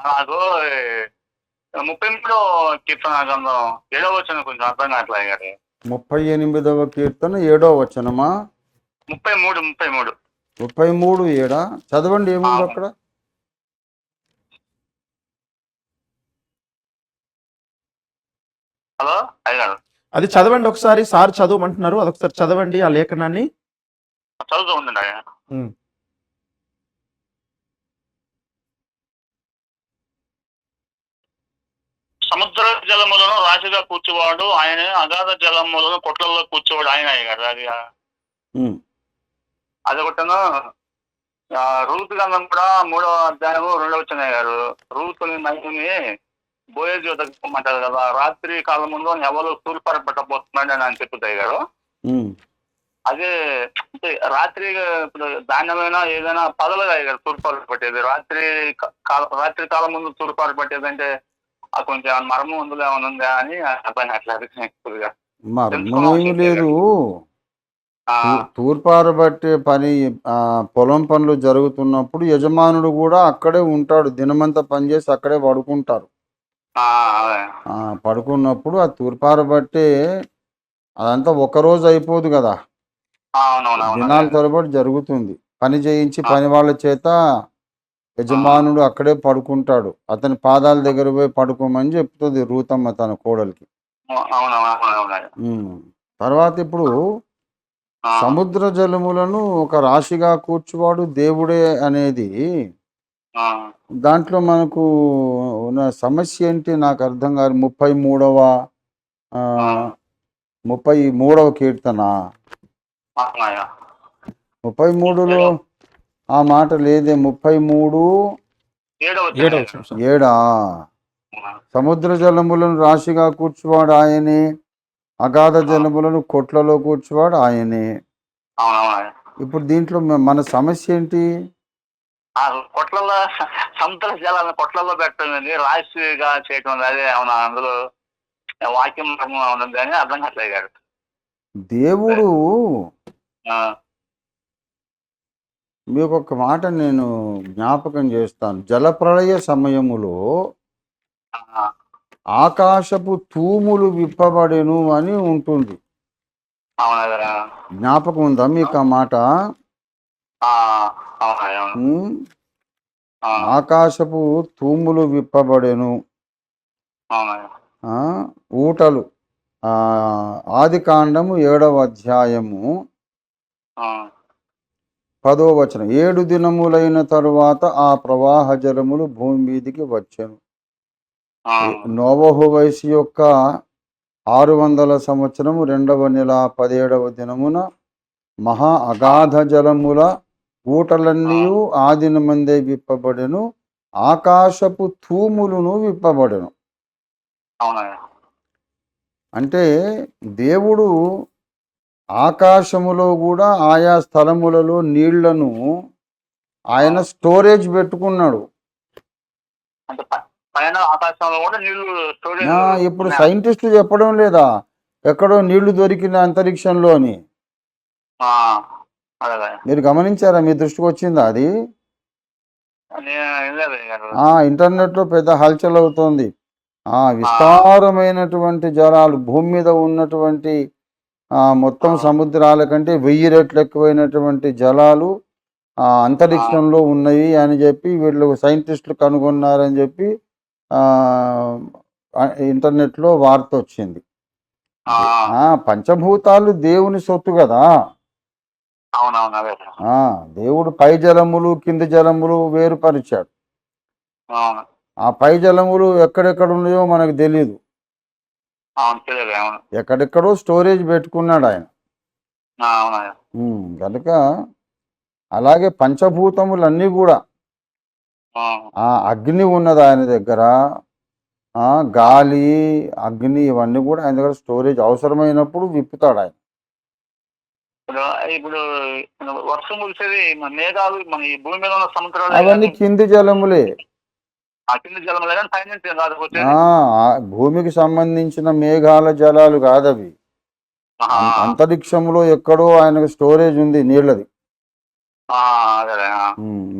నాకు ముప్పై మూడో కీర్తన గ్రంథం ఏడో వచ్చిన కొంచెం అర్థం కావట్లేదు గారు. ముప్పై ఎనిమిదవ కీర్తన ఏడో వచనమా? ముప్పై మూడు ముప్పై మూడు ముప్పై మూడు ఏడా? చదవండి ఏముంది అక్కడ? హలో అయ్యారు అది చదవండి ఒకసారి సార్ చదవమంటున్నారు అదొకసారి చదవండి ఆ లేఖనాన్ని. చదువుతూ ఉండండి సముద్ర జలములను రాశిగా కూర్చువాడు ఆయన అగాధ జలములను కొట్లలో కూర్చోవాడు ఆయన అయ్యారు అది అదొకటను రూతు గంధం కూడా మూడో అధ్యాయము రెండో వచ్చిన గారు. రూతుని నైని బోయేజ్ వద్దమంటారు కదా. రాత్రి కాలంలో ఎవరు తూర్పరపెట్టబోతున్నాడు అని ఆయన చెప్పుతాయి గారు. అదే అంటే రాత్రి ఇప్పుడు ధాన్యమైనా ఏదైనా పగలుగా గారు తూర్పారు పట్టేది రాత్రి రాత్రి కాలం ముందు తూర్పారు పట్టేది అంటే కొంచెం మర్మం ఉందిలే ఉందా అని అబ్బాయి అట్లా మర్మమేమి లేదు. ఆ, తూ- తూర్పారబట్టే పని పొలం పనులు జరుగుతున్నప్పుడు యజమానుడు కూడా అక్కడే ఉంటాడు. దినమంతా పనిచేసి అక్కడే పడుకుంటారు. ఆ, అదే. ఆ, పడుకున్నప్పుడు ఆ తూర్పారబట్టే అదంతా ఒక రోజు అయిపోదు కదా. దినాల తరబడి జరుగుతుంది. పని చేయించి పని వాళ్ళ చేత యజమానుడు అక్కడే పడుకుంటాడు. అతని పాదాల దగ్గర పోయి పడుకోమని చెప్తుంది రూతమ్మ తన కోడలికి. తర్వాత ఇప్పుడు సముద్ర జలములను ఒక రాశిగా కూర్చువాడు దేవుడే అనేది దాంట్లో మనకు ఉన్న సమస్య ఏంటి? నాకు అర్థం కాదు. ముప్పై మూడవ ముప్పై మూడవ కీర్తన. ముప్పై మూడులో ఆ మాట లేదే ముప్పై మూడు. ఏడా? సముద్ర జలములను రాశిగా కూర్చువాడు ఆయనే అగాధ జలములను కొట్లలో కూర్చువాడు ఆయనే. ఇప్పుడు దీంట్లో మన సమస్య ఏంటి? ఆ కొట్లలో సముద్ర జలాలను కొట్లలో పెట్టడం రాశిగా చేయటం అనేది అదే అవునా? అందులో వాక్యం అని అర్థం కావట్లేదు గారు. దేవుడు ఆ, మీకు ఒక మాట నేను జ్ఞాపకం చేస్తాను. జలప్రళయ సమయములో ఆకాశపు తూములు విప్పబడెను అని ఉంటుంది. జ్ఞాపకం ఉందా మీకు ఆ మాట? ఆకాశపు తూములు విప్పబడెను. ఊటలు. ఆది కాండము ఏడవ అధ్యాయము. పదో వచనం. ఏడు దినములైన తరువాత ఆ ప్రవాహ జలములు భూమి మీదికి వచ్చెను. నోవహు వయసు యొక్క ఆరు వందల సంవత్సరము రెండవ నెల పదిహేడవ దినమున మహా అగాధ జలముల ఊటలన్నీ ఆ దినమందే విప్పబడెను. ఆకాశపు తూములును విప్పబడెను. అంటే దేవుడు ఆకాశములో కూడా ఆయా స్థలములలో నీళ్ళను ఆయన స్టోరేజ్ పెట్టుకున్నాడు. ఇప్పుడు సైంటిస్టులు చెప్పడం లేదా? ఎక్కడో నీళ్ళు దొరికిన అంతరిక్షంలో అని. మీరు గమనించారా? మీ దృష్టికి వచ్చిందా అది? ఆ ఇంటర్నెట్లో పెద్ద హల్చల్ అవుతోంది. ఆ. విస్తారమైనటువంటి జలాలు భూమి మీద ఉన్నటువంటి మొత్తం సముద్రాల కంటే వెయ్యి రెట్లు ఎక్కువైనటువంటి జలాలు ఆ అంతరిక్షంలో ఉన్నాయి అని చెప్పి వీళ్ళు సైంటిస్టులు కనుగొన్నారని చెప్పి ఇంటర్నెట్లో వార్త వచ్చింది. పంచభూతాలు దేవుని సొత్తు కదా. దేవుడు పై జలములు కింది జలములు వేరుపరిచాడు. ఆ పై జలములు ఎక్కడెక్కడ ఉన్నాయో మనకు తెలియదు ఎక్కడెక్కడో స్టోరేజ్ పెట్టుకున్నాడు ఆయన. కనుక అలాగే పంచభూతములన్నీ కూడా ఆ, అగ్ని ఉన్నది ఆయన దగ్గర ఆ గాలి అగ్ని ఇవన్నీ కూడా ఆయన దగ్గర స్టోరేజ్ అవసరమైనప్పుడు విప్పుతాడు ఆయన. ఇప్పుడు వర్షం కురిసేది మేఘాలు మన భూమి మీద ఉన్న సముద్రాలు అవన్నీ కింది జలములే. భూమికి సంబంధించిన మేఘాల జలాలు కాదవి. అంతరిక్షంలో ఎక్కడో ఆయనకు స్టోరేజ్ ఉంది నీళ్ళది.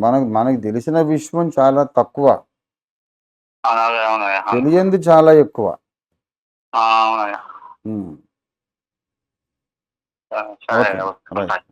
మనకు మనకు తెలిసిన విశ్వం చాలా తక్కువ. తెలియంది చాలా ఎక్కువ. రైట్